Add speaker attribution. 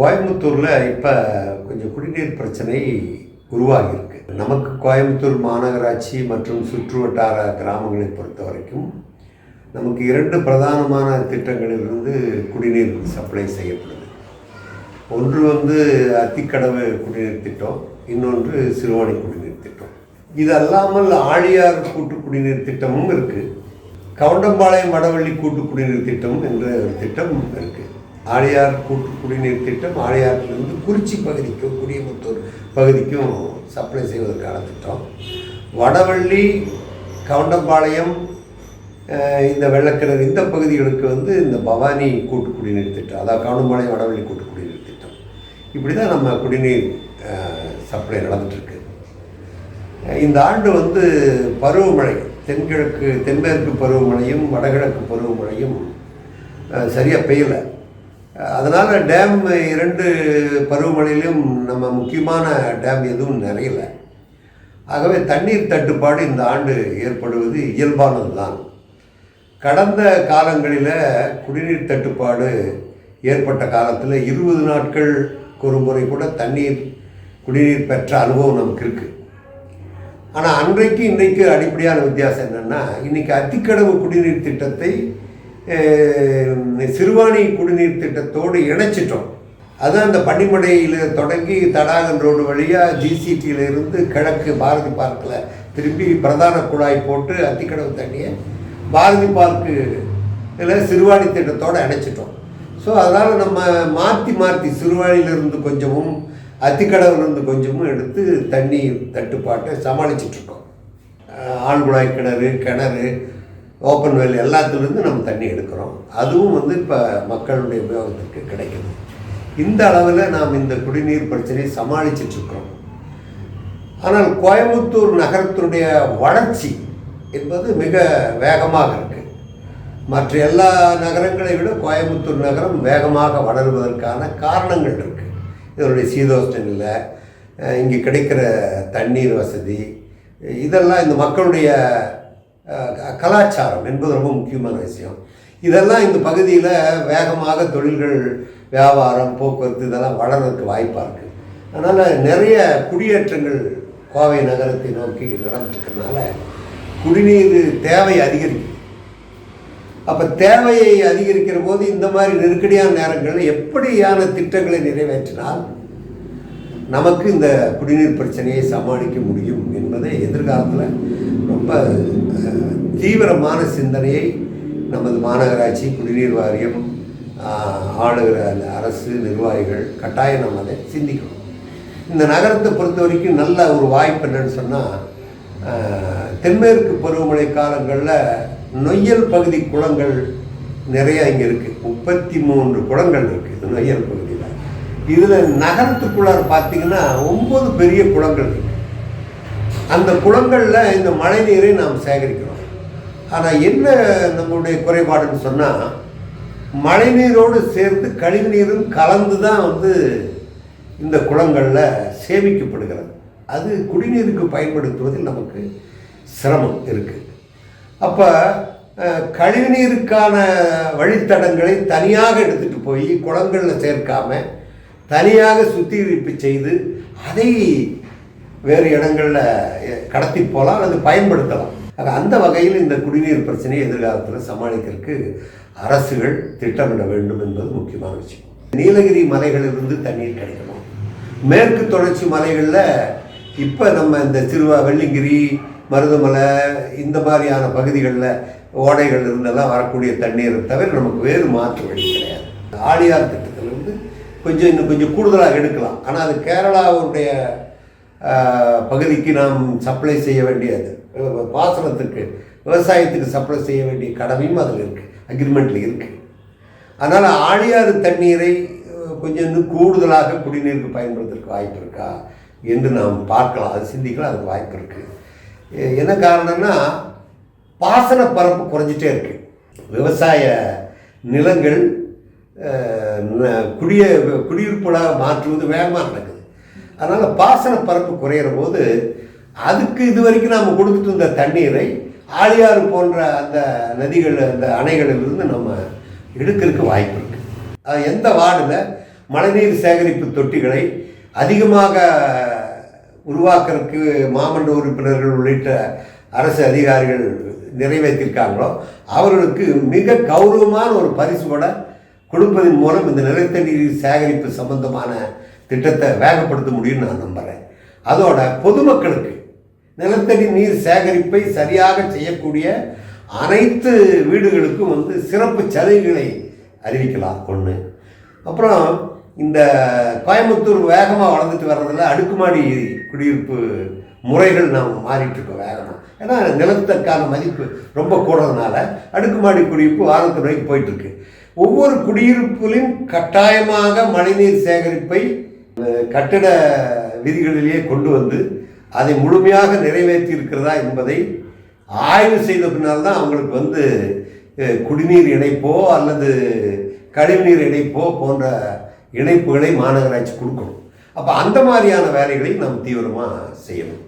Speaker 1: கோயம்புத்தூரில் இப்போ கொஞ்சம் குடிநீர் பிரச்சனை உருவாகியிருக்கு. நமக்கு கோயம்புத்தூர் மாநகராட்சி மற்றும் சுற்று வட்டார கிராமங்களை பொறுத்த வரைக்கும் நமக்கு இரண்டு பிரதானமான திட்டங்களிலிருந்து குடிநீர் சப்ளை செய்யப்படுது. ஒன்று வந்து அத்திக்கடவு குடிநீர் திட்டம் இன்னொன்று சிறுவாணி குடிநீர் திட்டம். இது அல்லாமல் ஆழியார் கூட்டு குடிநீர் திட்டமும் இருக்குது கவுண்டம்பாளையம் வடவள்ளி கூட்டு குடிநீர் திட்டம் என்ற ஒரு திட்டம் இருக்குது ஆழியார் கூட்டு குடிநீர் திட்டம் ஆழியாற்றிலிருந்து குறிச்சி பகுதிக்கும் குடியமுத்தூர் பகுதிக்கும் சப்ளை செய்வதற்கான திட்டம். வடவள்ளி கவுண்டம்பாளையம் இந்த வெள்ளக்கிணறு இந்த பகுதிகளுக்கு வந்து இந்த பவானி கூட்டு குடிநீர் திட்டம் அதாவது கவுண்டம்பாளையம் வடவள்ளி கூட்டு குடிநீர் திட்டம். இப்படி தான் நம்ம குடிநீர் சப்ளை நடந்துட்டுருக்கு. இந்த ஆண்டு வந்து பருவமழை தென்கிழக்கு தென்மேற்கு பருவமழையும் வடகிழக்கு பருவமழையும் சரியாக பெய்யலை. அதனால் டேம் இரண்டு பருவமழையிலும் நம்ம முக்கியமான டேம் எதுவும் நிறையல. ஆகவே தண்ணீர் தட்டுப்பாடு இந்த ஆண்டு ஏற்படுவது இயல்பானது தான் கடந்த காலங்களில் குடிநீர் தட்டுப்பாடு ஏற்பட்ட காலத்தில் இருபது நாட்கள் ஒரு முறை கூட தண்ணீர் குடிநீர் பெற்ற அனுபவம் நமக்கு இருக்குது ஆனால் அன்றைக்கு இன்றைக்கு அடிப்படையான வித்தியாசம் என்னென்னா இன்றைக்கி அத்திக்கடவு குடிநீர் திட்டத்தை சிறுவாணி குடிநீர் திட்டத்தோடு இணைச்சிட்டோம். அதான் அந்த பன்னிமடையில் தொடங்கி தடாகம் ரோடு வழியாக ஜிசிடியிலிருந்து கிழக்கு பாரதி பார்க்கில் திரும்பி பிரதான குழாய் போட்டு அத்திக்கடவு தண்ணியை பாரதி பார்க்கு இதில் சிறுவாணி திட்டத்தோடு இணைச்சிட்டோம் ஸோ அதனால் நம்ம மாற்றி மாற்றி சிறுவாணியிலிருந்து கொஞ்சமும் அத்திக்கடவுலேருந்து கொஞ்சமும் எடுத்து தண்ணி தட்டுப்பாட்டை சமாளிச்சிட்ருக்கோம் ஆழ்குழாய் கிணறு கிணறு ஓப்பன் வெல் எல்லாத்துலேருந்து நம்ம தண்ணி எடுக்கிறோம். அதுவும் வந்து இப்போ மக்களுடைய உபயோகத்துக்கு கிடைக்குது. இந்த அளவில் நாம் இந்த குடிநீர் பிரச்சனையை சமாளிச்சிட்ருக்கிறோம் ஆனால் கோயம்புத்தூர் நகரத்தினுடைய வளர்ச்சி என்பது மிக வேகமாக இருக்குது மற்ற எல்லா நகரங்களை விட கோயம்புத்தூர் நகரம் வேகமாக வளருவதற்கான காரணங்கள் இருக்குது இதனுடைய சீதோஷ்ண நிலை இங்கே கிடைக்கிற தண்ணீர் வசதி இதெல்லாம் இந்த மக்களுடைய கலாச்சாரம் என்பது ரொம்ப முக்கியமான விஷயம். இதெல்லாம் இந்த பகுதியில் வேகமாக தொழில்கள் வியாபாரம் போக்குவரத்து இதெல்லாம் வளர்றதுக்கு வாய்ப்பாக இருக்குது அதனால் நிறைய குடியேற்றங்கள் கோவை நகரத்தை நோக்கி நடந்துட்டுருக்கனால குடிநீர் தேவை அதிகரிக்குது. அப்போ தேவையை அதிகரிக்கிற போது இந்த மாதிரி நெருக்கடியான நேரங்களில் எப்படியான திட்டங்களை நிறைவேற்றினால் நமக்கு இந்த குடிநீர் பிரச்சனையை சமாளிக்க முடியும் என்பதை எதிர்காலத்தில் ரொம்ப தீவிரமான சிந்தனையை நமது மாநகராட்சி குடிநீர் வாரியம் ஆளுகிற அந்த அரசு நிர்வாகிகள் கட்டாயம் நம்ம அதை சிந்திக்கணும். இந்த நகரத்தை பொறுத்த வரைக்கும் நல்ல ஒரு வாய்ப்பு என்னன்னு சொன்னால் தென்மேற்கு பருவமழை காலங்களில் நொய்யல் பகுதி குளங்கள் நிறைய இங்கே இருக்குது முப்பத்தி மூன்று குளங்கள் இருக்குது நொய்யல் பகுதியில். இதில் நகரத்துக்குள்ளார பார்த்தீங்கன்னா ஒம்பது பெரிய குளங்கள் இருக்குது அந்த குளங்களில் இந்த மழை நீரை நாம் சேகரிக்கிறோம். ஆனால் என்ன நம்மளுடைய குறைபாடுன்னு சொன்னால் மழை நீரோடு சேர்ந்து கழிவு நீரும் கலந்து தான் வந்து இந்த குளங்களில் சேமிக்கப்படுகிறது. அது குடிநீருக்கு பயன்படுத்துவதில் நமக்கு சிரமம் இருக்குது அப்போ கழிவுநீருக்கான வழித்தடங்களை தனியாக எடுத்துகிட்டு போய் குளங்களில் சேர்க்காமல் தனியாக சுத்திகரிப்பு செய்து அதை வேறு இடங்களில் கடத்தி போகலாம் அல்லது பயன்படுத்தலாம். ஆக அந்த வகையில் இந்த குடிநீர் பிரச்சனையை எதிர்காலத்தில் சமாளிக்கிறதுக்கு அரசுகள் திட்டமிட வேண்டும் என்பது முக்கியமான விஷயம். நீலகிரி மலைகளிலிருந்து தண்ணீர் கிடைக்கணும். மேற்கு தொடர்ச்சி மலைகளில் இப்போ நம்ம இந்த திருவா வெள்ளிங்கிரி மருதமலை இந்த மாதிரியான பகுதிகளில் ஓடைகள் இருந்தெல்லாம் வரக்கூடிய தண்ணீரை தவிர நமக்கு வேறு மாற்று வழி கிடையாது. ஆழியார் திட்டத்திலிருந்து கொஞ்சம் இன்னும் கொஞ்சம் கூடுதலாக எடுக்கலாம். ஆனால் அது கேரளாவுடைய பகுதிக்கு நாம் சப்ளை செய்ய வேண்டியது. பாசனத்துக்கு விவசாயத்துக்கு சப்ளை செய்ய வேண்டிய கடமையும் அதில் இருக்குது அக்ரிமெண்ட்டில் இருக்குது அதனால் ஆழியாறு தண்ணீரை கொஞ்சம் இன்னும் கூடுதலாக குடிநீருக்கு பயன்படுத்துறதுக்கு வாய்ப்பு இருக்கா என்று நாம் பார்க்கலாம். அது சிந்திக்கலாம் அதுக்கு வாய்ப்பு இருக்குது என்ன காரணம்னா பாசன பரப்பு குறைஞ்சிட்டே இருக்குது விவசாய நிலங்கள் குடிய குடியிருப்புகளாக மாற்றுவது வேகமாக நடக்குது. அதனால் பாசன பரப்பு குறையிற போது அதுக்கு இது வரைக்கும் நாம் கொடுத்துட்டு இருந்த தண்ணீரை ஆழியாறு போன்ற அந்த நதிகள் அந்த அணைகளிலிருந்து நம்ம எடுக்கிறதுக்கு வாய்ப்பு இருக்குது எந்த வார்டில் மழைநீர் சேகரிப்பு தொட்டிகளை அதிகமாக உருவாக்குறதுக்கு மாமன்ற உறுப்பினர்கள் உள்ளிட்ட அரசு அதிகாரிகள் நிறைவேற்றிருக்காங்களோ அவர்களுக்கு மிக கௌரவமான ஒரு பரிசு கூட கொடுப்பதன் மூலம் இந்த நிலத்தடி நீர் சேகரிப்பு சம்பந்தமான திட்டத்தை வேகப்படுத்த முடியும்னு நான் நம்புகிறேன் அதோட பொதுமக்களுக்கு நிலத்தடி நீர் சேகரிப்பை சரியாக செய்யக்கூடிய அனைத்து வீடுகளுக்கும் வந்து சிறப்பு சலுகைகளை அறிவிக்கலாம் ஒன்று அப்புறம் இந்த கோயம்புத்தூர் வேகமாக வளர்ந்துட்டு வர்றதில் அடுக்குமாடி குடியிருப்பு முறைகள் நாம் மாறிட்டுருக்கோம் வேகமாக ஏன்னா நிலத்துக்கான மதிப்பு ரொம்ப கூடுறதுனால அடுக்குமாடி குடியிருப்பு வாரத்து வரைக்கும் போயிட்டுருக்கு. ஒவ்வொரு குடியிருப்பிலும் கட்டாயமாக மழைநீர் சேகரிப்பை கட்டிட விதிகளிலேயே கொண்டு வந்து அதை முழுமையாக நிறைவேற்றி இருக்கிறதா என்பதை ஆய்வு செய்த பின்னால் தான் அவங்களுக்கு வந்து குடிநீர் இணைப்போ அல்லது கழிவுநீர் இணைப்போ போன்ற இணைப்புகளை மாநகராட்சி கொடுக்கணும். அப்போ அந்த மாதிரியான வேலைகளை நாம் தீவிரமாக செய்யணும்.